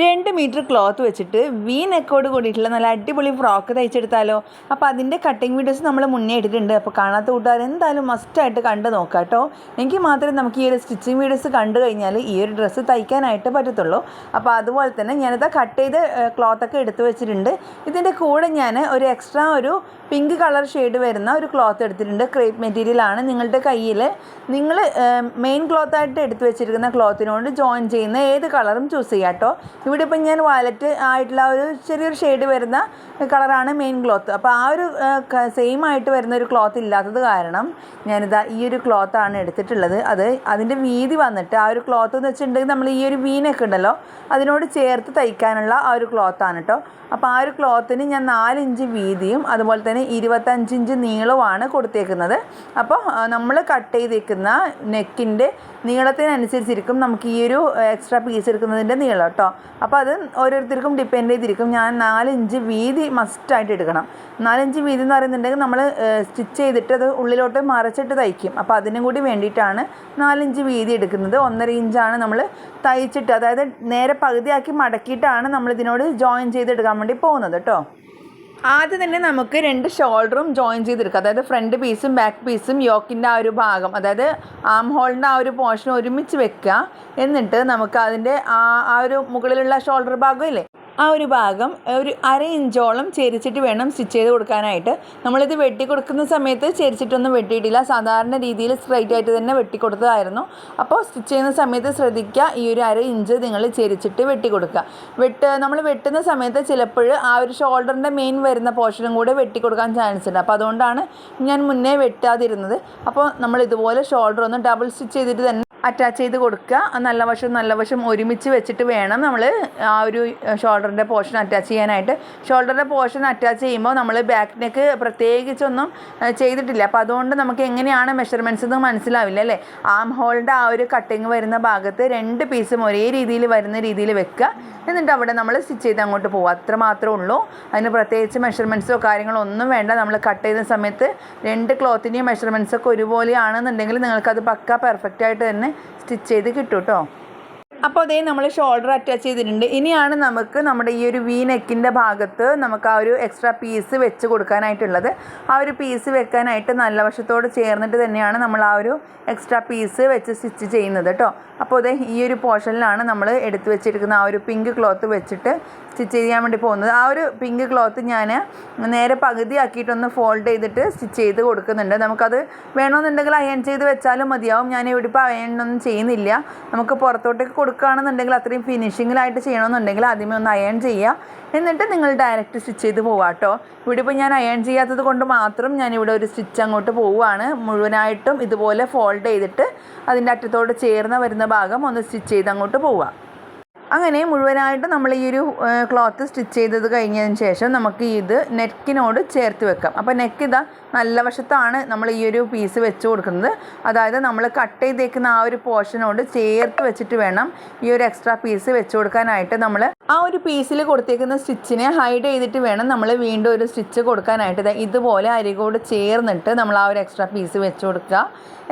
രണ്ട് metre cloth വെച്ചിട്ട് V നെക്കോട് കൂടിയിട്ടുള്ള നല്ല അടിപൊളി ഫ്രോക്ക് തയ്ച്ചെടുത്താലോ. അപ്പോൾ അതിന്റെ കട്ടിങ് വീഡിയോസ് നമ്മൾ മുന്നേ ഇട്ടിട്ടുണ്ട്. അപ്പോൾ കാണാത്ത കൂട്ടുകാർ എന്തായാലും മസ്റ്റായിട്ട് കണ്ട് നോക്കാം കേട്ടോ എങ്കിൽ മാത്രമേ നമുക്ക് ഈ ഒരു സ്റ്റിച്ചിങ് വീഡിയോസ് കണ്ടു കഴിഞ്ഞാൽ ഈ ഒരു ഡ്രസ്സ് തയ്ക്കാനായിട്ട് പറ്റത്തുള്ളൂ. അപ്പോൾ അതുപോലെ തന്നെ ഞാനിത് കട്ട് ചെയ്ത് ക്ലോത്തൊക്കെ എടുത്തു വെച്ചിട്ടുണ്ട്. ഇതിന്റെ കൂടെ ഞാൻ ഒരു എക്സ്ട്രാ ഒരു പിങ്ക് കളർ ഷെയ്ഡ് വരുന്ന ഒരു ക്ലോത്ത് എടുത്തിട്ടുണ്ട്. ക്രേപ്പ് മെറ്റീരിയലാണ് നിങ്ങളുടെ കയ്യിൽ നിങ്ങൾ മെയിൻ ക്ലോത്തായിട്ട് എടുത്തു വെച്ചിരിക്കുന്ന ക്ലോത്തിനോട് ജോയിൻ ചെയ്യുന്ന ഏത് കളറും ചൂസ് ചെയ്യാം കേട്ടോ ഇവിടെ ഇപ്പം ഞാൻ വയലറ്റ് ആയിട്ടുള്ള ഒരു ചെറിയൊരു ഷെയ്ഡ് വരുന്ന കളറാണ് മെയിൻ ക്ലോത്ത് അപ്പോൾ ആ ഒരു സെയിം ആയിട്ട് വരുന്ന ഒരു ക്ലോത്ത് ഇല്ലാത്തത് കാരണം ഞാനിതാ ഈ ഒരു ക്ലോത്താണ് എടുത്തിട്ടുള്ളത്. അത് അതിന്റെ വീതി വന്നിട്ട് ആ ഒരു ക്ലോത്ത് എന്ന് വെച്ചിട്ടുണ്ടെങ്കിൽ നമ്മൾ ഈ ഒരു വീനൊക്കെ ഉണ്ടല്ലോ അതിനോട് ചേർത്ത് തയ്ക്കാനുള്ള ആ ഒരു ക്ലോത്താണ് കേട്ടോ അപ്പോൾ ആ ഒരു ക്ലോത്തിന് ഞാൻ നാലിഞ്ച് വീതിയും അതുപോലെ തന്നെ ഇരുപത്തഞ്ച് ഇഞ്ച് നീളവുമാണ് കൊടുത്തേക്കുന്നത്. അപ്പോൾ നമ്മൾ കട്ട് ചെയ്തേക്കുന്ന നെക്കിന്റെ നീളത്തിനനുസരിച്ചിരിക്കും നമുക്ക് ഈ ഒരു എക്സ്ട്രാ പീസ് എടുക്കുന്നതിന്റെ നീളം കേട്ടോ അപ്പോൾ അത് ഓരോരുത്തർക്കും ഡിപ്പെൻഡ് ചെയ്തിരിക്കും. ഞാൻ നാലിഞ്ച് വീതി മസ്റ്റായിട്ട് എടുക്കണം. നാലിഞ്ച് വീതി എന്ന് പറയുന്നുണ്ടെങ്കിൽ നമ്മൾ സ്റ്റിച്ച് ചെയ്തിട്ട് അത് ഉള്ളിലോട്ട് മറച്ചിട്ട് തയ്ക്കും. അപ്പോൾ അതിനും കൂടി വേണ്ടിയിട്ടാണ് നാലിഞ്ച് വീതി എടുക്കുന്നത്. ഒന്നര ഇഞ്ചാണ് നമ്മൾ തയ്ച്ചിട്ട് അതായത് നേരെ പകുതിയാക്കി മടക്കിയിട്ടാണ് നമ്മൾ ഇതിനോട് ജോയിൻ ചെയ്തെടുക്കാൻ വേണ്ടി പോകുന്നത് കേട്ടോ ആദ്യം തന്നെ നമുക്ക് രണ്ട് ഷോൾഡറും ജോയിൻ ചെയ്തെടുക്കാം. അതായത് ഫ്രണ്ട് പീസും ബാക്ക് പീസും യോക്കിന്റെ ആ ഒരു ഭാഗം അതായത് ആം ഹോളിന്റെ ആ ഒരു പോർഷൻ ഒരുമിച്ച് വെക്കുക. എന്നിട്ട് നമുക്ക് അതിന്റെ ആ ആ ഒരു മുകളിലുള്ള ഷോൾഡർ ഭാഗം ഇല്ലേ? ആ ഒരു ഭാഗം ഒരു അര ഇഞ്ചോളം ചെരിച്ചിട്ട് വേണം സ്റ്റിച്ച് ചെയ്ത് കൊടുക്കാനായിട്ട്. നമ്മളിത് വെട്ടി കൊടുക്കുന്ന സമയത്ത് ചെരിച്ചിട്ടൊന്നും വെട്ടിയിട്ടില്ല. സാധാരണ രീതിയിൽ സ്ട്രൈറ്റ് ആയിട്ട് തന്നെ വെട്ടി കൊടുത്തതായിരുന്നു. അപ്പോൾ സ്റ്റിച്ച് ചെയ്യുന്ന സമയത്ത് ശ്രദ്ധിക്കുക. ഈ ഒരു അര ഇഞ്ച് നിങ്ങൾ ചെരിച്ചിട്ട് വെട്ടി കൊടുക്കുക. വെട്ട് നമ്മൾ വെട്ടുന്ന സമയത്ത് ചിലപ്പോൾ ആ ഒരു ഷോൾഡറിന്റെ മെയിൻ വരുന്ന പോർഷനും കൂടെ വെട്ടി കൊടുക്കാൻ ചാൻസ് ഉണ്ട്. അപ്പോൾ അതുകൊണ്ടാണ് ഞാൻ മുന്നേ വെട്ടാതിരുന്നത്. അപ്പോൾ നമ്മൾ ഇതുപോലെ ഷോൾഡർ ഒന്ന് ഡബിൾ സ്റ്റിച്ച് ചെയ്തിട്ട് തന്നെ അറ്റാച്ച് ചെയ്ത് കൊടുക്കുക. നല്ല വശം നല്ല വശം ഒരുമിച്ച് വെച്ചിട്ട് വേണം നമ്മൾ ആ ഒരു ഷോൾഡറിന്റെ പോർഷൻ അറ്റാച്ച് ചെയ്യാനായിട്ട്. ഷോൾഡറിന്റെ പോർഷൻ അറ്റാച്ച് ചെയ്യുമ്പോൾ നമ്മൾ ബാക്ക് നെക്ക് പ്രത്യേകിച്ചൊന്നും ചെയ്തിട്ടില്ല. അപ്പോൾ അതുകൊണ്ട് നമുക്ക് എങ്ങനെയാണ് മെഷർമെന്റ്സ് എന്ന് മനസ്സിലാവില്ല അല്ലേ? ആം ഹോളിന്റെ ആ ഒരു കട്ടിങ് വരുന്ന ഭാഗത്ത് രണ്ട് പീസും ഒരേ രീതിയിൽ വരുന്ന രീതിയിൽ വെക്കുക. എന്നിട്ട് അവിടെ നമ്മൾ സ്റ്റിച്ച് ചെയ്ത് അങ്ങോട്ട് പോകും അത്ര മാത്രമേ ഉള്ളൂ. അതിന് പ്രത്യേകിച്ച് മെഷർമെന്റ്സോ കാര്യങ്ങളോ ഒന്നും വേണ്ട. നമ്മൾ കട്ട് ചെയ്യുന്ന സമയത്ത് രണ്ട് ക്ലോത്തിന്റെയും മെഷർമെന്റ്സൊക്കെ ഒരുപോലെയാണെന്നുണ്ടെങ്കിൽ നിങ്ങൾക്കത് പക്ക പെർഫെക്റ്റ് ആയിട്ട് തന്നെ സ്റ്റിച്ച് ചെയ്ത് കിട്ടും കേട്ടോ അപ്പോൾ അതേ നമ്മൾ ഷോൾഡർ അറ്റാച്ച് ചെയ്തിട്ടുണ്ട്. ഇനിയാണ് നമുക്ക് നമ്മുടെ ഈ ഒരു വി നെക്കിന്റെ ഭാഗത്ത് നമുക്ക് ആ ഒരു എക്സ്ട്രാ പീസ് വെച്ച് കൊടുക്കാനായിട്ടുള്ളത്. ആ ഒരു പീസ് വെക്കാനായിട്ട് നല്ല വശത്തോട് ചേർന്നിട്ട് തന്നെയാണ് നമ്മൾ ആ ഒരു എക്സ്ട്രാ പീസ് വെച്ച് സ്റ്റിച്ച് ചെയ്യുന്നത് കേട്ടോ അപ്പോൾ അതേ ഈ ഒരു പോർഷനിലാണ് നമ്മൾ എടുത്തു വെച്ചിരിക്കുന്ന ആ ഒരു പിങ്ക് ക്ലോത്ത് വെച്ചിട്ട് സ്റ്റിച്ച് ചെയ്യാൻ വേണ്ടി പോകുന്നത്. ആ ഒരു പിങ്ക് ക്ലോത്ത് ഞാൻ നേരെ പകുതി ആക്കിയിട്ടൊന്ന് ഫോൾഡ് ചെയ്തിട്ട് സ്റ്റിച്ച് ചെയ്ത് കൊടുക്കുന്നുണ്ട്. നമുക്കത് വേണമെന്നുണ്ടെങ്കിൽ അയൺ ചെയ്ത് വെച്ചാലും മതിയാവും. ഞാൻ ഇവിടെ ഇപ്പോൾ അയൺ ഒന്നും ചെയ്യുന്നില്ല. നമുക്ക് പുറത്തോട്ടേക്ക് കൊടുക്കുകയാണെന്നുണ്ടെങ്കിൽ അത്രയും ഫിനിഷിങ്ങിലായിട്ട് ചെയ്യണമെന്നുണ്ടെങ്കിൽ ആദ്യമേ ഒന്ന് അയൺ ചെയ്യുക. എന്നിട്ട് നിങ്ങൾ ഡയറക്റ്റ് സ്റ്റിച്ച് ചെയ്ത് പോവുക കേട്ടോ. ഇവിടെ ഇപ്പോൾ ഞാൻ അയൺ ചെയ്യാത്തത് കൊണ്ട് മാത്രം ഞാൻ ഇവിടെ ഒരു സ്റ്റിച്ച് അങ്ങോട്ട് പോവുകയാണ്. മുഴുവനായിട്ടും ഇതുപോലെ ഫോൾഡ് ചെയ്തിട്ട് അതിന്റെ അറ്റത്തോട് ചേർന്ന് വരുന്ന ഭാഗം ഒന്ന് സ്റ്റിച്ച് ചെയ്ത് അങ്ങോട്ട് പോവുക. അങ്ങനെ മുഴുവനായിട്ട് നമ്മൾ ഈ ഒരു ക്ലോത്ത് സ്റ്റിച്ച് ചെയ്തത് കഴിഞ്ഞതിന് ശേഷം നമുക്ക് ഇത് നെക്കിനോട് ചേർത്ത് വെക്കാം. അപ്പോൾ നെക്ക് ഇതാ നല്ല വശത്താണ് നമ്മൾ ഈ ഒരു പീസ് വെച്ച് കൊടുക്കുന്നത്. അതായത് നമ്മൾ കട്ട് ചെയ്തേക്കുന്ന ആ ഒരു പോർഷനോട് ചേർത്ത് വെച്ചിട്ട് വേണം ഈ ഒരു എക്സ്ട്രാ പീസ് വെച്ച് കൊടുക്കാനായിട്ട് നമ്മൾ ആ ഒരു പീസിൽ കൊടുത്തേക്കുന്ന സ്റ്റിച്ചിനെ ഹൈഡ് ചെയ്തിട്ട് വേണം നമ്മൾ വീണ്ടും ഒരു സ്റ്റിച്ച് കൊടുക്കാനായിട്ട്. ഇതുപോലെ അരികോട് ചേർന്നിട്ട് നമ്മൾ ആ ഒരു എക്സ്ട്രാ പീസ് വെച്ച് കൊടുക്കുക.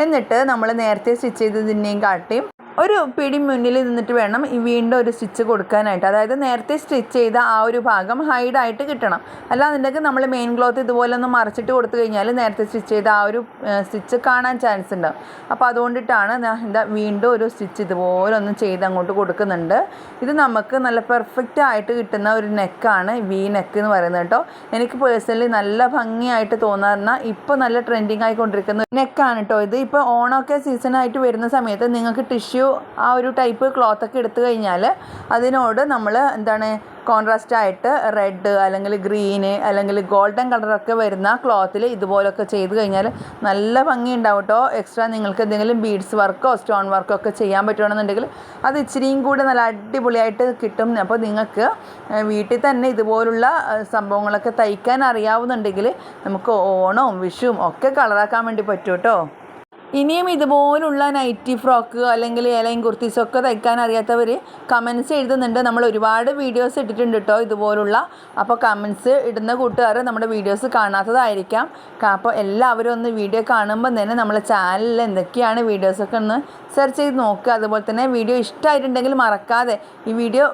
എന്നിട്ട് നമ്മൾ നേരത്തെ സ്റ്റിച്ച് ചെയ്തതിനെയും കാട്ടിയും ഒരു പിടി മുന്നിൽ നിന്നിട്ട് വേണം ഈ വീണ്ടും ഒരു സ്റ്റിച്ച് കൊടുക്കാനായിട്ട്. അതായത് നേരത്തെ സ്റ്റിച്ച് ചെയ്ത ആ ഒരു ഭാഗം ഹൈഡായിട്ട് കിട്ടണം. അല്ലാന്നുണ്ടെങ്കിൽ നമ്മൾ മെയിൻ ക്ലോത്ത് ഇതുപോലെ ഒന്ന് മറിച്ചിട്ട് കൊടുത്തു കഴിഞ്ഞാൽ നേരത്തെ സ്റ്റിച്ച് ചെയ്ത ആ ഒരു സ്റ്റിച്ച് കാണാൻ ചാൻസ് ഉണ്ട്. അപ്പോൾ അതുകൊണ്ടിട്ടാണ് എന്താ വീണ്ടും ഒരു സ്റ്റിച്ച് ഇതുപോലെ ഒന്ന് ചെയ്ത് അങ്ങോട്ട് കൊടുക്കുന്നുണ്ട്. ഇത് നമുക്ക് നല്ല പെർഫെക്റ്റ് ആയിട്ട് കിട്ടുന്ന ഒരു നെക്കാണ് വി നെക്ക് എന്ന് പറയുന്നത് കേട്ടോ. എനിക്ക് പേഴ്സണലി നല്ല ഭംഗിയായിട്ട് തോന്നാറുന്ന ഇപ്പോൾ നല്ല ട്രെൻഡിങ് ആയിക്കൊണ്ടിരിക്കുന്ന നെക്കാണ് കേട്ടോ ഇത്. ഇപ്പോൾ ഓണമൊക്കെ സീസണായിട്ട് വരുന്ന സമയത്ത് നിങ്ങൾക്ക് ടിഷ്യൂ ആ ഒരു ടൈപ്പ് ക്ലോത്തൊക്കെ എടുത്തു കഴിഞ്ഞാൽ അതിനോട് നമ്മൾ എന്താണ് കോൺട്രാസ്റ്റ് ആയിട്ട് റെഡ് അല്ലെങ്കിൽ ഗ്രീന് അല്ലെങ്കിൽ ഗോൾഡൻ കളറൊക്കെ വരുന്ന ക്ലോത്തിൽ ഇതുപോലൊക്കെ ചെയ്ത് കഴിഞ്ഞാൽ നല്ല ഭംഗി ഉണ്ടാവും കേട്ടോ എക്സ്ട്രാ നിങ്ങൾക്ക് എന്തെങ്കിലും ബീഡ്സ് വർക്കോ സ്റ്റോൺ വർക്കോ ഒക്കെ ചെയ്യാൻ പറ്റുകയാണെന്നുണ്ടെങ്കിൽ അത് ഇച്ചിരിയും കൂടി നല്ല അടിപൊളിയായിട്ട് കിട്ടും. അപ്പോൾ നിങ്ങൾക്ക് വീട്ടിൽ തന്നെ ഇതുപോലുള്ള സംഭവങ്ങളൊക്കെ തയ്ക്കാൻ അറിയാവുന്നുണ്ടെങ്കിൽ നമുക്ക് ഓണവും വിഷുവും ഒക്കെ കളറാക്കാൻ വേണ്ടി പറ്റും കേട്ടോ ഇനിയും ഇതുപോലുള്ള നൈറ്റി ഫ്രോക്ക് അല്ലെങ്കിൽ ഏലയും കുർത്തീസൊക്കെ തയ്ക്കാൻ അറിയാത്തവർ കമൻസ് എഴുതുന്നുണ്ട്. നമ്മൾ ഒരുപാട് വീഡിയോസ് ഇട്ടിട്ടുണ്ട് കേട്ടോ ഇതുപോലുള്ള. അപ്പോൾ കമൻസ് ഇടുന്ന കൂട്ടുകാർ നമ്മുടെ വീഡിയോസ് കാണാത്തതായിരിക്കാം. അപ്പോൾ എല്ലാവരും ഒന്ന് വീഡിയോ കാണുമ്പോൾ തന്നെ നമ്മളെ ചാനലിൽ എന്തൊക്കെയാണ് വീഡിയോസൊക്കെ ഒന്ന് സെർച്ച് ചെയ്ത് നോക്കുക അതുപോലെ തന്നെ വീഡിയോ ഇഷ്ടമായിട്ടുണ്ടെങ്കിൽ മറക്കാതെ ഈ വീഡിയോ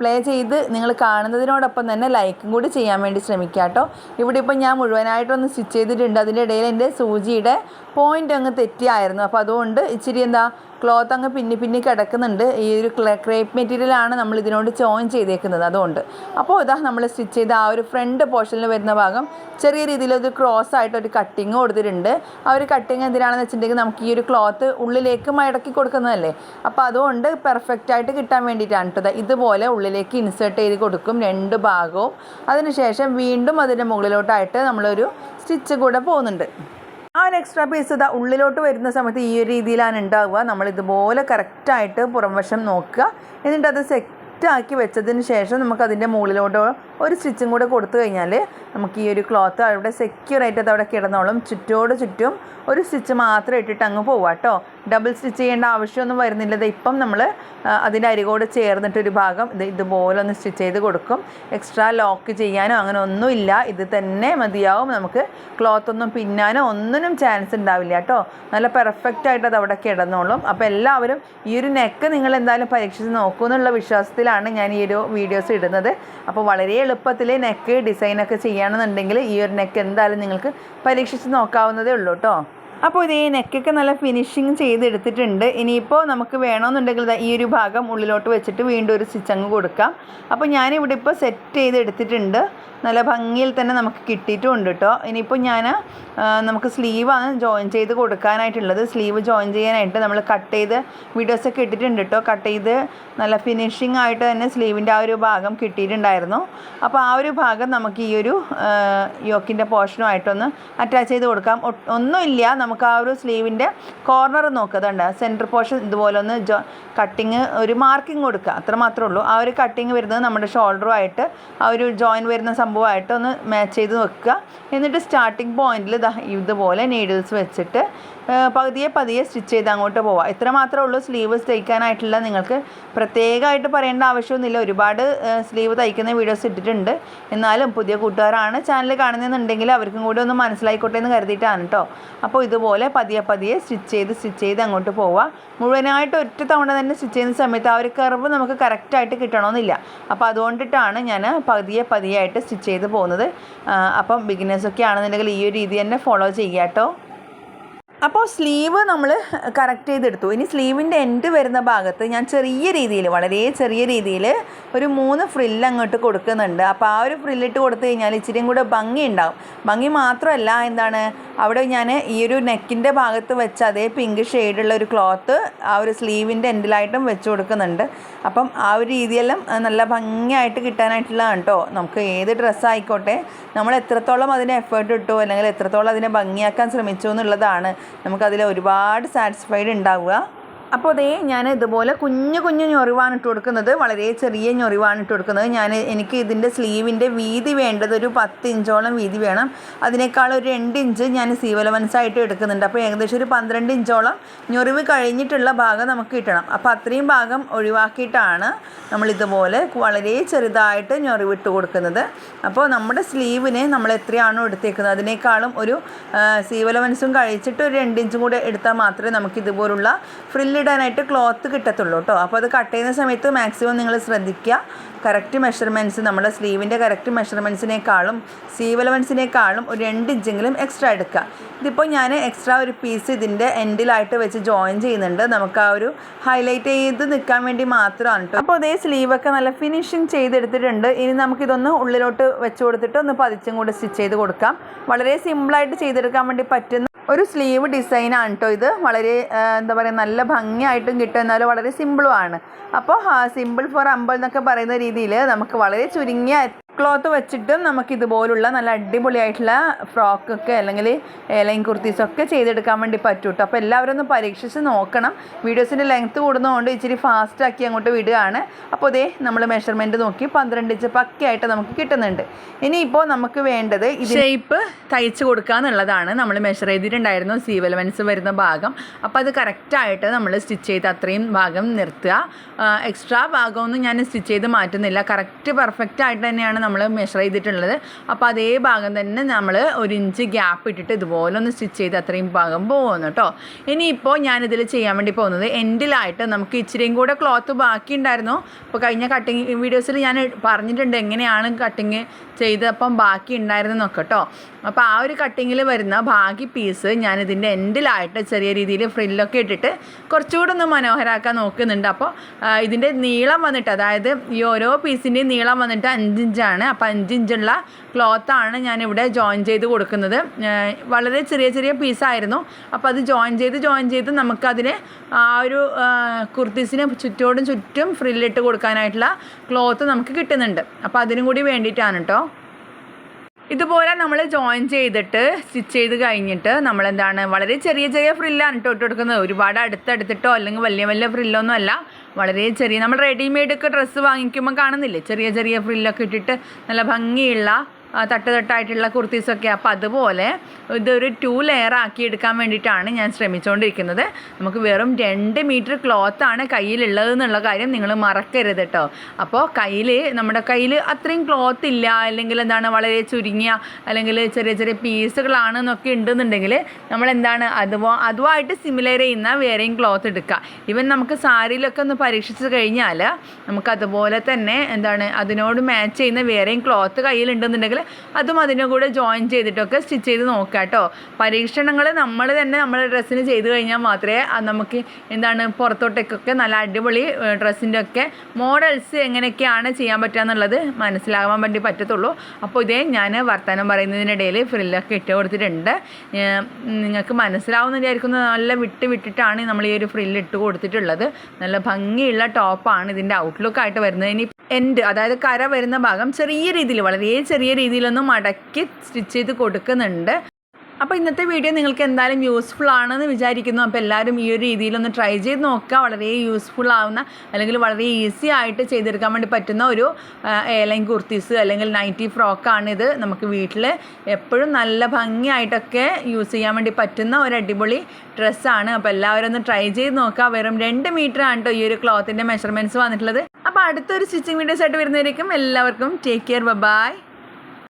പ്ലേ ചെയ്ത് നിങ്ങൾ കാണുന്നതിനോടൊപ്പം തന്നെ ലൈക്കും കൂടി ചെയ്യാൻ വേണ്ടി ശ്രമിക്കുക കേട്ടോ ഇവിടെ ഇപ്പോൾ ഞാൻ മുഴുവനായിട്ടൊന്ന് സ്റ്റിച്ച് ചെയ്തിട്ടുണ്ട്. അതിന്റെ ഇടയിൽ എന്റെ സൂചിയുടെ പോയിന്റ് അങ്ങ് തെറ്റിയായിരുന്നു അപ്പോൾ അതുകൊണ്ട് ഇച്ചിരി എന്താ ക്ലോത്ത് അങ്ങ് പിന്നി പിന്നി കിടക്കുന്നുണ്ട്. ഈ ഒരു ക്രേപ്പ് മെറ്റീരിയലാണ് നമ്മൾ ഇതിനോട് ജോയിൻ ചെയ്തേക്കുന്നത് അതുകൊണ്ട്. അപ്പോൾ ഇതാ നമ്മൾ സ്റ്റിച്ച് ചെയ്ത ആ ഒരു ഫ്രണ്ട് പോർഷനിൽ വരുന്ന ഭാഗം ചെറിയ രീതിയിൽ ഒരു ക്രോസ് ആയിട്ട് ഒരു കട്ടിങ് കൊടുത്തിട്ടുണ്ട്. ആ ഒരു കട്ടിങ് എന്തിനാണെന്ന് വെച്ചിട്ടുണ്ടെങ്കിൽ നമുക്ക് ഈ ഒരു ക്ലോത്ത് ഉള്ളിലേക്ക് മടക്കി കൊടുക്കുന്നതല്ലേ. അപ്പോൾ അതുകൊണ്ട് പെർഫെക്റ്റ് ആയിട്ട് കിട്ടാൻ വേണ്ടിയിട്ടാണ് കേട്ടോ ഇതുപോലെ ഉള്ളിലേക്ക് ഇൻസേർട്ട് ചെയ്ത് കൊടുക്കും രണ്ട് ഭാഗവും. അതിനുശേഷം വീണ്ടും അതിന്റെ മുകളിലോട്ടായിട്ട് നമ്മളൊരു സ്റ്റിച്ച് കൂടെ പോകുന്നുണ്ട്. ആ ഒരു എക്സ്ട്രാ പീസ് ഇതാ ഉള്ളിലോട്ട് വരുന്ന സമയത്ത് ഈ ഒരു രീതിയിലാണ് ഉണ്ടാവുക നമ്മളിതുപോലെ കറക്റ്റായിട്ട് പുറംവശം നോക്കുക. എന്നിട്ട് അത് സെറ്റാക്കി വെച്ചതിന് ശേഷം നമുക്ക് അതിന്റെ മുകളിലോട്ട് ഒരു സ്റ്റിച്ചും കൂടെ കൊടുത്തു കഴിഞ്ഞാൽ നമുക്ക് ഈ ഒരു ക്ലോത്ത് അവിടെ സെക്യൂർ ആയിട്ട് അത് അവിടെ കിടന്നോളും. ചുറ്റോട് ചുറ്റും ഒരു സ്റ്റിച്ച് മാത്രം ഇട്ടിട്ട് അങ്ങ് പോവാം കേട്ടോ ഡബിൾ സ്റ്റിച്ച് ചെയ്യേണ്ട ആവശ്യമൊന്നും വരുന്നില്ല. ഇപ്പം നമ്മൾ അതിന്റെ അരികോട് ചേർന്നിട്ടൊരു ഭാഗം ഇത് ഇതുപോലെ ഒന്ന് സ്റ്റിച്ച് ചെയ്ത് കൊടുക്കും. എക്സ്ട്രാ ലോക്ക് ചെയ്യാനോ അങ്ങനെ ഒന്നുമില്ല ഇത് തന്നെ മതിയാവും. നമുക്ക് ക്ലോത്ത് ഒന്നും പിന്നാനോ ഒന്നിനും ചാൻസ് ഉണ്ടാവില്ല കേട്ടോ നല്ല പെർഫെക്റ്റ് ആയിട്ട് അത് അവിടെ കിടന്നോളും. അപ്പോൾ എല്ലാവരും ഈ ഒരു നെക്ക് നിങ്ങൾ എന്തായാലും പരീക്ഷിച്ച് നോക്കൂ എന്നുള്ള വിശ്വാസത്തിലാണ് ഞാൻ ഈ ഒരു വീഡിയോസ് ഇടുന്നത്. അപ്പോൾ വളരെ എളുപ്പത്തിൽ നെക്ക് ഡിസൈനൊക്കെ ചെയ്യുകയാണെന്നുണ്ടെങ്കിൽ ഈ ഒരു നെക്ക് എന്തായാലും നിങ്ങൾക്ക് പരീക്ഷിച്ച് നോക്കാവുന്നതേ ഉള്ളൂ കേട്ടോ അപ്പോൾ ഇത് നെക്കൊക്കെ നല്ല ഫിനിഷിങ് ചെയ്തെടുത്തിട്ടുണ്ട്. ഇനിയിപ്പോൾ നമുക്ക് വേണമെന്നുണ്ടെങ്കിൽ ഈ ഒരു ഭാഗം ഉള്ളിലോട്ട് വെച്ചിട്ട് വീണ്ടും ഒരു സ്റ്റിച്ച് അങ്ങ് കൊടുക്കാം. അപ്പോൾ ഞാനിവിടെ ഇപ്പോൾ സെറ്റ് ചെയ്തെടുത്തിട്ടുണ്ട്. നല്ല ഭംഗിയിൽ തന്നെ നമുക്ക് കിട്ടിയിട്ടുമുണ്ട് കേട്ടോ. ഇനിയിപ്പോൾ ഞാൻ നമുക്ക് സ്ലീവാണ് ജോയിൻ ചെയ്ത് കൊടുക്കാനായിട്ടുള്ളത്. സ്ലീവ് ജോയിൻ ചെയ്യാനായിട്ട് നമ്മൾ കട്ട് ചെയ്ത് വീഡിയോസൊക്കെ ഇട്ടിട്ടുണ്ട് കേട്ടോ. കട്ട് ചെയ്ത് നല്ല ഫിനിഷിംഗ് ആയിട്ട് തന്നെ സ്ലീവിന്റെ ആ ഒരു ഭാഗം കിട്ടിയിട്ടുണ്ടായിരുന്നു. അപ്പോൾ ആ ഒരു ഭാഗം നമുക്ക് ഈ ഒരു യോക്കിന്റെ പോർഷനുമായിട്ടൊന്ന് അറ്റാച്ച് ചെയ്ത് കൊടുക്കാം. ഒന്നുമില്ല. നമുക്ക് ആ ഒരു സ്ലീവിന്റെ കോർണർ നോക്കുന്നുണ്ട് സെന്റർ പോർഷൻ ഇതുപോലെ ഒന്ന് ജോ കട്ടിങ് ഒരു മാർക്കിംഗ് കൊടുക്കുക. അത്ര മാത്രമേ ഉള്ളൂ. ആ ഒരു കട്ടിങ് വരുന്നത് നമ്മുടെ ഷോൾഡറുമായിട്ട് ആ ഒരു ജോയിൻ വരുന്ന സംഭവമായിട്ട് ഒന്ന് മാച്ച് ചെയ്ത് വെക്കുക. എന്നിട്ട് സ്റ്റാർട്ടിങ് പോയിന്റിൽ ഇതുപോലെ നീഡിൽസ് വെച്ചിട്ട് പതിയെ പതിയെ സ്റ്റിച്ച് ചെയ്ത് അങ്ങോട്ട് പോവാം. ഇത്ര മാത്രമേ ഉള്ളൂ സ്ലീവ് തയ്ക്കാനായിട്ടുള്ള നിങ്ങൾക്ക്. പ്രത്യേകമായിട്ട് പറയേണ്ട ആവശ്യമൊന്നുമില്ല. ഒരുപാട് സ്ലീവ് തയ്ക്കുന്ന വീഡിയോസ് ഇട്ടിട്ടുണ്ട്. എന്നാലും പുതിയ കൂട്ടുകാരാണ് ചാനൽ കാണുന്നതെന്നുണ്ടെങ്കിൽ അവർക്കും കൂടി ഒന്ന് മനസ്സിലായിക്കോട്ടെ എന്ന് കരുതിയിട്ടാണ് കേട്ടോ അപ്പോൾ ഇതുപോലെ പതിയെ പതിയെ സ്റ്റിച്ച് ചെയ്ത് സ്റ്റിച്ച് ചെയ്ത് അങ്ങോട്ട് പോവുക മുഴുവനായിട്ട് ഒറ്റ തവണ തന്നെ സ്റ്റിച്ച് ചെയ്യുന്ന സമയത്ത് ആ ഒരു കർവ് നമുക്ക് കറക്റ്റായിട്ട് കിട്ടണമെന്നില്ല. അപ്പോൾ അതുകൊണ്ടിട്ടാണ് ഞാൻ പതിയെ പതിയായിട്ട് സ്റ്റിച്ച് ചെയ്ത് പോകുന്നത്. അപ്പം ബിഗിനേഴ്സൊക്കെ ആണെന്നുണ്ടെങ്കിൽ ഈ ഒരു രീതി തന്നെ ഫോളോ ചെയ്യാം കേട്ടോ അപ്പോൾ സ്ലീവ് നമ്മൾ കറക്റ്റ് ചെയ്തെടുത്തു. ഇനി സ്ലീവിന്റെ എൻഡ് വരുന്ന ഭാഗത്ത് ഞാൻ ചെറിയ രീതിയിൽ വളരെ ചെറിയ രീതിയിൽ ഒരു മൂന്ന് ഫ്രില്ല് അങ്ങോട്ട് കൊടുക്കുന്നുണ്ട്. അപ്പോൾ ആ ഒരു ഫ്രില്ലിട്ട് കൊടുത്തു കഴിഞ്ഞാൽ ഇച്ചിരിയും കൂടെ ഭംഗി ഉണ്ടാവും. ഭംഗി മാത്രമല്ല എന്താണ് അവിടെ ഞാൻ ഈ ഒരു നെക്കിന്റെ ഭാഗത്ത് വെച്ച് അതേ പിങ്ക് ഷെയ്ഡുള്ള ഒരു ക്ലോത്ത് ആ ഒരു സ്ലീവിന്റെ എൻഡിലായിട്ടും വെച്ച് കൊടുക്കുന്നുണ്ട്. അപ്പം ആ ഒരു രീതിയെല്ലാം നല്ല ഭംഗിയായിട്ട് കിട്ടാനായിട്ടുള്ളതാണ് കേട്ടോ നമുക്ക് ഏത് ഡ്രസ്സായിക്കോട്ടെ നമ്മൾ എത്രത്തോളം അതിനെ എഫേർട്ട് ഇട്ടു അല്ലെങ്കിൽ എത്രത്തോളം അതിനെ ഭംഗിയാക്കാൻ ശ്രമിച്ചു എന്നുള്ളതാണ്. നമുക്കതിൽ ഒരുപാട് സാറ്റിസ്ഫൈഡ് ഉണ്ടാവുക. അപ്പോൾ അതേ ഞാൻ ഇതുപോലെ കുഞ്ഞു കുഞ്ഞു ഞൊറിവാണ് ഇട്ട് കൊടുക്കുന്നത്. വളരെ ചെറിയ ഞൊറിവാണ് ഇട്ട് കൊടുക്കുന്നത്. ഞാൻ എനിക്ക് ഇതിന്റെ സ്ലീവിന്റെ വീതി വേണ്ടത് ഒരു പത്ത് ഇഞ്ചോളം വീതി വേണം. അതിനേക്കാൾ ഒരു രണ്ട് ഇഞ്ച് ഞാൻ സീവ് ആയിട്ട് എടുക്കുന്നുണ്ട്. അപ്പോൾ ഏകദേശം ഒരു പന്ത്രണ്ട് ഇഞ്ചോളം ഞൊറിവ് കഴിഞ്ഞിട്ടുള്ള ഭാഗം നമുക്ക് കിട്ടണം. അപ്പോൾ അത്രയും ഭാഗം ഒഴിവാക്കിയിട്ടാണ് നമ്മൾ ഇതുപോലെ വളരെ ചെറുതായിട്ട് ഞൊറിവിട്ട് കൊടുക്കുന്നത്. അപ്പോൾ നമ്മുടെ സ്ലീവിന് നമ്മൾ എത്രയാണോ എടുത്തേക്കുന്നത് അതിനേക്കാളും ഒരു സീവ് സീവലവൻസും കഴിച്ചിട്ട് ഒരു രണ്ട് ഇഞ്ചും കൂടെ എടുത്താൽ മാത്രമേ നമുക്ക് ഇതുപോലുള്ള ഫ്രില്ലിടാനായിട്ട് ക്ലോത്ത് കിട്ടത്തുള്ളൂ കേട്ടോ അപ്പോൾ അത് കട്ട് ചെയ്യുന്ന സമയത്ത് മാക്സിമം നിങ്ങൾ ശ്രദ്ധിക്കുക കറക്റ്റ് മെഷർമെന്റ്സ് നമ്മുടെ സ്ലീവിന്റെ കറക്റ്റ് മെഷർമെന്റ്സിനേക്കാളും സീവലവൻസിനേക്കാളും ഒരു രണ്ട് ഇഞ്ചെങ്കിലും എക്സ്ട്രാ എടുക്കുക ഇതിപ്പോൾ ഞാൻ എക്സ്ട്രാ ഒരു പീസ് ഇതിന്റെ എൻഡിലായിട്ട് വെച്ച് ജോയിൻ ചെയ്യുന്നുണ്ട്. നമുക്ക് ആ ഒരു ഹൈലൈറ്റ് ചെയ്ത് നിൽക്കാൻ വേണ്ടി മാത്രമാണ് കേട്ടോ അപ്പോൾ അതേ സ്ലീവൊക്കെ നല്ല ഫിനിഷിങ് ചെയ്തെടുത്തിട്ടുണ്ട്. ഇനി നമുക്കിതൊന്ന് ഉള്ളിലോട്ട് വെച്ച് കൊടുത്തിട്ട് ഒന്ന് പതിച്ചും കൂടെ സ്റ്റിച്ച് ചെയ്ത് കൊടുക്കാം. വളരെ സിമ്പിളായിട്ട് ചെയ്തെടുക്കാൻ വേണ്ടി പറ്റുന്ന ഒരു സ്ലീവ് ഡിസൈനാണ് കേട്ടോ ഇത്. വളരെ എന്താ പറയുക നല്ല ഭംഗിയായിട്ടും കിട്ടും. എന്നാലും വളരെ സിമ്പിളുമാണ് അപ്പോൾ സിമ്പിൾ ഫോർ അമ്പൽ എന്നൊക്കെ പറയുന്ന രീതിയിൽ നമുക്ക് വളരെ ചുരുങ്ങിയ ക്ലോത്ത് വെച്ചിട്ടും നമുക്ക് ഇതുപോലുള്ള നല്ല അടിപൊളിയായിട്ടുള്ള ഫ്രോക്കൊക്കെ അല്ലെങ്കിൽ ലൈൻ കുർത്തീസൊക്കെ ചെയ്തെടുക്കാൻ വേണ്ടി പറ്റും കേട്ടോ അപ്പോൾ എല്ലാവരും ഒന്ന് പരീക്ഷിച്ച് നോക്കണം. വീഡിയോസിന്റെ ലെങ്ത്ത് കൂടുന്നതുകൊണ്ട് ഇച്ചിരി ഫാസ്റ്റാക്കി അങ്ങോട്ട് വിടുകയാണ്. അപ്പോൾ ഇതേ നമ്മൾ മെഷർമെന്റ് നോക്കി പന്ത്രണ്ട് ഇഞ്ച് പക്കയായിട്ട് നമുക്ക് കിട്ടുന്നുണ്ട്. ഇനി ഇനിയിപ്പോൾ നമുക്ക് വേണ്ടത് ഷേപ്പ് തയ്ച്ച് കൊടുക്കുക എന്നുള്ളതാണ്. നമ്മൾ മെഷർ ചെയ്തിട്ടുണ്ടായിരുന്നു സീവലവൻസ് വരുന്ന ഭാഗം. അപ്പോൾ അത് കറക്റ്റായിട്ട് നമ്മൾ സ്റ്റിച്ച് ചെയ്ത് അത്രയും ഭാഗം നിർത്തുക. എക്സ്ട്രാ ഭാഗമൊന്നും ഞാൻ സ്റ്റിച്ച് ചെയ്ത് മാറ്റുന്നില്ല. കറക്റ്റ് പെർഫെക്റ്റ് ആയിട്ട് തന്നെയാണ് നമ്മൾ മെഷർ ചെയ്തിട്ടുള്ളത്. അപ്പോൾ അതേ ഭാഗം തന്നെ നമ്മൾ ഒരു ഇഞ്ച് ഗ്യാപ്പ് ഇട്ടിട്ട് ഇതുപോലെ ഒന്ന് സ്റ്റിച്ച് ചെയ്ത് അത്രയും ഭാഗം പോകുന്നു കേട്ടോ ഇനിയിപ്പോൾ ഞാനിതിൽ ചെയ്യാൻ വേണ്ടി പോകുന്നത് എൻഡിലായിട്ട് നമുക്ക് ഇച്ചിരിയും കൂടെ ക്ലോത്ത് ബാക്കി ഉണ്ടായിരുന്നു അപ്പോൾ കഴിഞ്ഞ കട്ടിങ് വീഡിയോസിൽ ഞാൻ പറഞ്ഞിട്ടുണ്ട് എങ്ങനെയാണ് കട്ടിങ് ചെയ്തപ്പം ബാക്കി ഉണ്ടായിരുന്നെന്നൊക്കെ കേട്ടോ അപ്പോൾ ആ ഒരു കട്ടിങ്ങിൽ വരുന്ന ബാക്കി പീസ് ഞാൻ ഇതിന്റെ എൻഡിലായിട്ട് ചെറിയ രീതിയിൽ ഫ്രില്ലൊക്കെ ഇട്ടിട്ട് കുറച്ചുകൂടെ ഒന്ന് മനോഹരമാക്കാൻ നോക്കുന്നുണ്ട്. അപ്പോൾ ഇതിന്റെ നീളം വന്നിട്ട് അതായത് ഈ ഓരോ പീസിന്റെയും നീളം വന്നിട്ട് അഞ്ചിഞ്ചാണ്. അപ്പോൾ അഞ്ചിഞ്ചുള്ള ക്ലോത്താണ് ഞാനിവിടെ ജോയിൻ ചെയ്ത് കൊടുക്കുന്നത്. വളരെ ചെറിയ ചെറിയ പീസായിരുന്നു അപ്പോൾ അത് ജോയിൻ ചെയ്ത് ജോയിൻ ചെയ്ത് നമുക്കതിന് ആ ഒരു കുർത്തീസിന് ചുറ്റോടും ചുറ്റും ഫ്രില്ലിട്ട് കൊടുക്കാനായിട്ടുള്ള ക്ലോത്ത് നമുക്ക് കിട്ടുന്നുണ്ട്. അപ്പോൾ അതിനും കൂടി വേണ്ടിയിട്ടാണ് കേട്ടോ ഇതുപോലെ നമ്മൾ ജോയിൻ ചെയ്തിട്ട് സ്റ്റിച്ച് ചെയ്ത് കഴിഞ്ഞിട്ട് നമ്മൾ എന്താണ് വളരെ ചെറിയ ചെറിയ ഫ്രില്ലാണ് ഇട്ട് കൊടുക്കുന്നത്. ഒരുപാട് അടുത്തടുത്തിട്ടോ അല്ലെങ്കിൽ വലിയ വലിയ ഫ്രില്ലൊന്നും അല്ല. വളരെ ചെറിയ നമ്മൾ റെഡിമെയ്ഡ് ഒക്കെ ഡ്രസ്സ് വാങ്ങിക്കുമ്പോൾ കാണുന്നില്ലേ? ചെറിയ ചെറിയ ഫ്രില്ലൊക്കെ ഇട്ടിട്ട് നല്ല ഭംഗിയുള്ള തട്ട് തട്ടായിട്ടുള്ള കുർത്തീസൊക്കെ. അപ്പോൾ അതുപോലെ ഇതൊരു ടു ലെയർ ആക്കി എടുക്കാൻ വേണ്ടിയിട്ടാണ് ഞാൻ ശ്രമിച്ചുകൊണ്ടിരിക്കുന്നത് നമുക്ക് വെറും രണ്ട് മീറ്റർ ക്ലോത്താണ് കയ്യിലുള്ളത് എന്നുള്ള കാര്യം നിങ്ങൾ മറക്കരുത് കേട്ടോ അപ്പോൾ കയ്യിൽ നമ്മുടെ കയ്യിൽ അത്രയും ക്ലോത്ത് ഇല്ല അല്ലെങ്കിൽ എന്താണ് വളരെ ചുരുങ്ങിയ അല്ലെങ്കിൽ ചെറിയ ചെറിയ പീസുകളാണ് എന്നൊക്കെ ഉണ്ടെന്നുണ്ടെങ്കിൽ നമ്മൾ എന്താണ് അതുപോ അതുമായിട്ട് സിമിലർ ചെയ്യുന്ന വേറെയും ക്ലോത്ത് എടുക്കുക. ഇവൻ നമുക്ക് സാരിയിലൊക്കെ ഒന്ന് പരീക്ഷിച്ച് കഴിഞ്ഞാൽ നമുക്ക് അതുപോലെ തന്നെ എന്താണ് അതിനോട് മാച്ച് ചെയ്യുന്ന വേറെയും ക്ലോത്ത് കയ്യിലുണ്ടെന്നുണ്ടെങ്കിൽ അതും അതിന്റെ കൂടെ ജോയിൻ ചെയ്തിട്ടൊക്കെ സ്റ്റിച്ച് ചെയ്ത് നോക്കുക കേട്ടോ. പരീക്ഷണങ്ങൾ നമ്മൾ തന്നെ നമ്മുടെ ഡ്രസ്സിന് ചെയ്ത് കഴിഞ്ഞാൽ മാത്രമേ നമുക്ക് എന്താണ് പുറത്തോട്ടേക്കൊക്കെ നല്ല അടിപൊളി ഡ്രസ്സിന്റെ ഒക്കെ മോഡൽസ് എങ്ങനെയൊക്കെയാണ് ചെയ്യാൻ പറ്റുക എന്നുള്ളത് മനസ്സിലാകാൻ വേണ്ടി പറ്റത്തുള്ളൂ. അപ്പോൾ ഇതേ ഞാൻ വർത്തമാനം പറയുന്നതിനിടയിൽ ഫ്രില്ലൊക്കെ ഇട്ട് കൊടുത്തിട്ടുണ്ട്. നിങ്ങൾക്ക് മനസ്സിലാവുന്ന വിചാരിക്കുന്ന. നല്ല വിട്ട് വിട്ടിട്ടാണ് നമ്മൾ ഈ ഒരു ഫ്രില്ല് ഇട്ട് കൊടുത്തിട്ടുള്ളത്. നല്ല ഭംഗിയുള്ള ടോപ്പാണ് ഇതിന്റെ ഔട്ട്ലുക്കായിട്ട് വരുന്നത്. ഇനി എൻഡ് അതായത് കര വരുന്ന ഭാഗം ചെറിയ രീതിയിൽ വളരെ ചെറിയ രീതിയിലൊന്ന് മടക്കി സ്റ്റിച്ച് ചെയ്ത് കൊടുക്കുന്നുണ്ട്. അപ്പോൾ ഇന്നത്തെ വീഡിയോ നിങ്ങൾക്ക് എന്തായാലും യൂസ്ഫുൾ ആണെന്ന് വിചാരിക്കുന്നു. അപ്പോൾ എല്ലാവരും ഈ ഒരു രീതിയിലൊന്ന് ട്രൈ ചെയ്ത് നോക്കുക. വളരെ യൂസ്ഫുൾ ആവുന്ന അല്ലെങ്കിൽ വളരെ ഈസി ആയിട്ട് ചെയ്തെടുക്കാൻ വേണ്ടി പറ്റുന്ന ഒരു എയർലൈൻ കുർത്തീസ് അല്ലെങ്കിൽ നൈറ്റി ഫ്രോക്കാണിത് നമുക്ക് വീട്ടിൽ എപ്പോഴും നല്ല ഭംഗിയായിട്ടൊക്കെ യൂസ് ചെയ്യാൻ വേണ്ടി പറ്റുന്ന ഒരു അടിപൊളി ഡ്രസ്സാണ് അപ്പോൾ എല്ലാവരും ഒന്ന് ട്രൈ ചെയ്ത് നോക്കുക. വെറും രണ്ട് മീറ്റർ ആണ് ഈ ഒരു ക്ലോത്തിന്റെ മെഷർമെന്റ്സ് വന്നിട്ടുള്ളത്. അപ്പോൾ അടുത്തൊരു സ്റ്റിച്ചിങ് വീഡിയോസ് ആയിട്ട് വരുന്നവരേക്കും എല്ലാവർക്കും ടേക്ക് കെയർ ബൈ